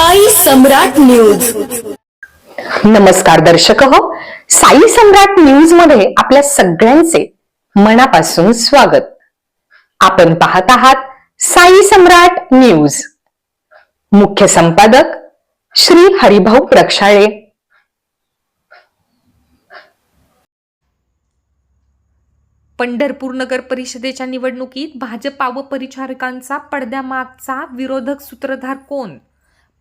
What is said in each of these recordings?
साई सम्राट news. नमस्कार दर्शक हो. साई सम्राट न्यूजमध्ये आपल्या सगळ्यांचे मनापासून स्वागत. आपण पाहत आहात साई सम्राट न्यूज. मुख्य संपादक श्री हरिभाऊ प्रक्षाळे. पंढरपूर नगर परिषदेच्या निवडणुकीत भाजपा व परिचारकांचा पडद्यामागचा विरोधक सूत्रधार कोण?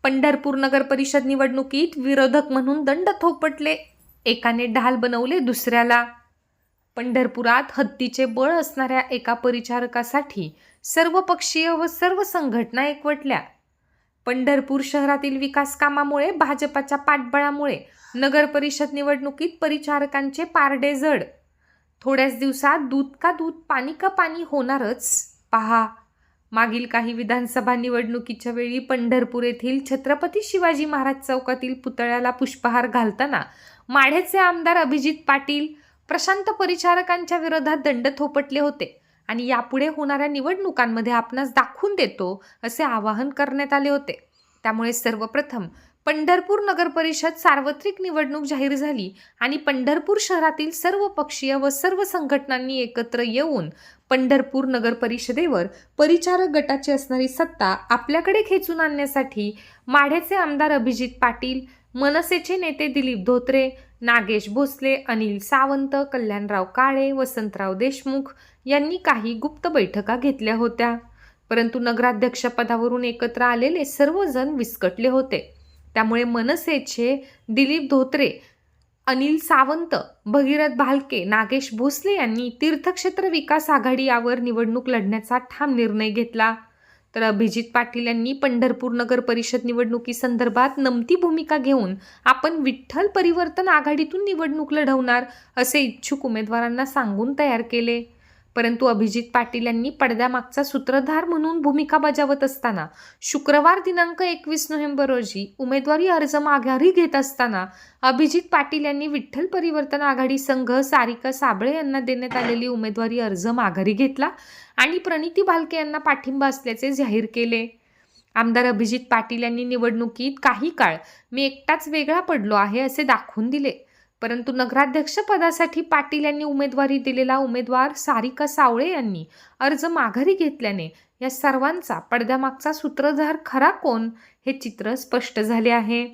पंढरपूर नगर परिषद निवडणुकीत विरोधक म्हणून दंड थोपटले. एकाने ढाल बनवले दुसऱ्याला पंढरपुरात हत्तीचे बळ असणाऱ्या एका परिचारकासाठी सर्व पक्षीय व सर्व संघटना एकवटल्या. पंढरपूर शहरातील विकास कामामुळे भाजपाच्या पाठबळामुळे नगर परिषद निवडणुकीत परिचारकांचे पारडे जड. थोड्याच दिवसात दूध का दूध पाणी का पाणी होणारच. पहा मागील काही विधानसभा निवडणुकीच्या वेळी पंढरपूर येथील छत्रपती शिवाजी महाराज चौकातील पुतळ्याला पुष्पहार घालताना माढ्याचे आमदार अभिजित पाटील प्रशांत परिचारकांच्या विरोधात दंड थोपटले होते आणि यापुढे होणाऱ्या निवडणुकांमध्ये आपणास दाखवून देतो असे आवाहन करण्यात आले होते. त्यामुळे सर्वप्रथम पंढरपूर नगर परिषद सार्वत्रिक निवडणूक जाहीर झाली आणि पंढरपूर शहरातील सर्व पक्षीय व सर्व संघटनांनी एकत्र येऊन पंढरपूर नगर परिषदेवर परिचारक गटाची असणारी सत्ता आपल्याकडे खेचून आणण्यासाठी माढ्याचे आमदार अभिजित पाटील मनसेचे नेते दिलीप धोत्रे नागेश भोसले अनिल सावंत कल्याणराव काळे वसंतराव देशमुख यांनी काही गुप्त बैठका घेतल्या होत्या. परंतु नगराध्यक्षपदावरून एकत्र आलेले सर्वजण विस्कटले होते. त्यामुळे मनसेचे दिलीप धोत्रे अनिल सावंत भगीरथ भालके नागेश भोसले यांनी तीर्थक्षेत्र विकास आघाडी यावर निवडणूक लढण्याचा ठाम निर्णय घेतला. तर अभिजित पाटील यांनी पंढरपूर नगर परिषद निवडणुकीसंदर्भात नमती भूमिका घेऊन आपण विठ्ठल परिवर्तन आघाडीतून निवडणूक लढवणार असे इच्छुक उमेदवारांना सांगून तयार केले. परंतु अभिजित पाटील यांनी पडद्यामागचा सूत्रधार म्हणून भूमिका बजावत असताना शुक्रवार दिनांक एकवीस नोव्हेंबर रोजी उमेदवारी अर्ज माघारी घेत असताना अभिजित पाटील यांनी विठ्ठल परिवर्तन आघाडी संघ सारिका साबळे यांना देण्यात आलेली उमेदवारी अर्ज माघारी घेतला आणि प्रणिती भालके यांना पाठिंबा असल्याचे जाहीर केले. आमदार अभिजित पाटील यांनी निवडणुकीत काही काळ मी एकटाच वेगळा पडलो आहे असे दाखवून दिले. परंतु नगराध्यक्षपदासाठी पाटील यांनी उमेदवारी दिलेला उमेदवार सारिका सावळे यांनी अर्ज माघारी घेतल्याने या सर्वांचा पडद्यामागचा सूत्रधार खरा कोण हे चित्र स्पष्ट झाले आहे.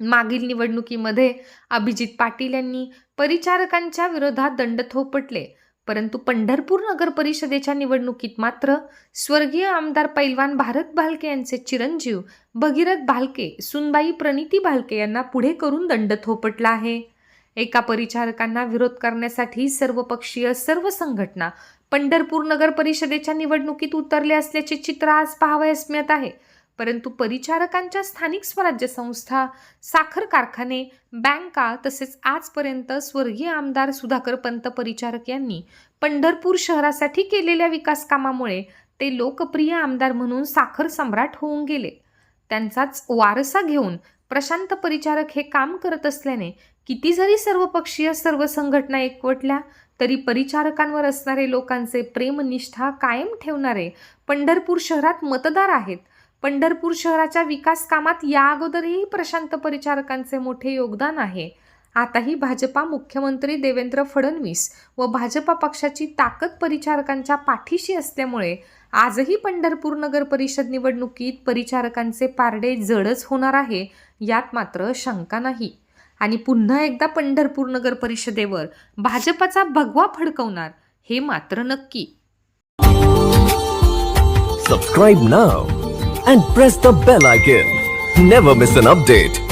मागील निवडणुकीमध्ये अभिजित पाटील यांनी परिचारकांच्या विरोधात दंड थोपटले परंतु पंढरपूर नगर परिषदेच्या निवडणुकीत मात्र स्वर्गीय आमदार पैलवान भारत भालके यांचे चिरंजीव भगीरथ भालके सुनबाई प्रणिती भालके यांना पुढे करून दंड थोपटला आहे. एका परिचारकांना विरोध करण्यासाठी सर्वपक्षीय सर्व संघटना पंढरपूर नगर परिषदेच्या निवडणुकीत उतरले असल्याचे चित्र आज पाहावयास मिळत आहे. परंतु परिचारकांच्या स्थानिक स्वराज्य संस्था साखर कारखाने बँका तसेच आजपर्यंत स्वर्गीय आमदार सुधाकर पंत परिचारक यांनी पंढरपूर शहरासाठी केलेल्या विकास कामामुळे ते लोकप्रिय आमदार म्हणून साखर सम्राट होऊन गेले. त्यांचाच वारसा घेऊन प्रशांत परिचारक हे काम करत असल्याने किती जरी सर्वपक्षीय सर्व संघटना एकवटल्या तरी परिचारकांवर असणारे लोकांचे प्रेमनिष्ठा कायम ठेवणारे पंढरपूर शहरात मतदार आहेत. पंढरपूर शहराच्या विकास कामात या अगोदरही प्रशांत परिचारकांचे मोठे योगदान आहे. आताही भाजपा मुख्यमंत्री देवेंद्र फडणवीस व भाजपा पक्षाची ताकद परिचारकांच्या पाठीशी असल्यामुळे आजही पंढरपूर नगर परिषद निवडणुकीत परिचारकांचे पारडे जडच होणार आहे यात मात्र शंका नाही. आणि पुन्हा एकदा पंढरपूर नगर परिषदेवर भाजपाचा भगवा फडकवणार हे मात्र नक्की. Subscribe now and press the bell icon never miss an update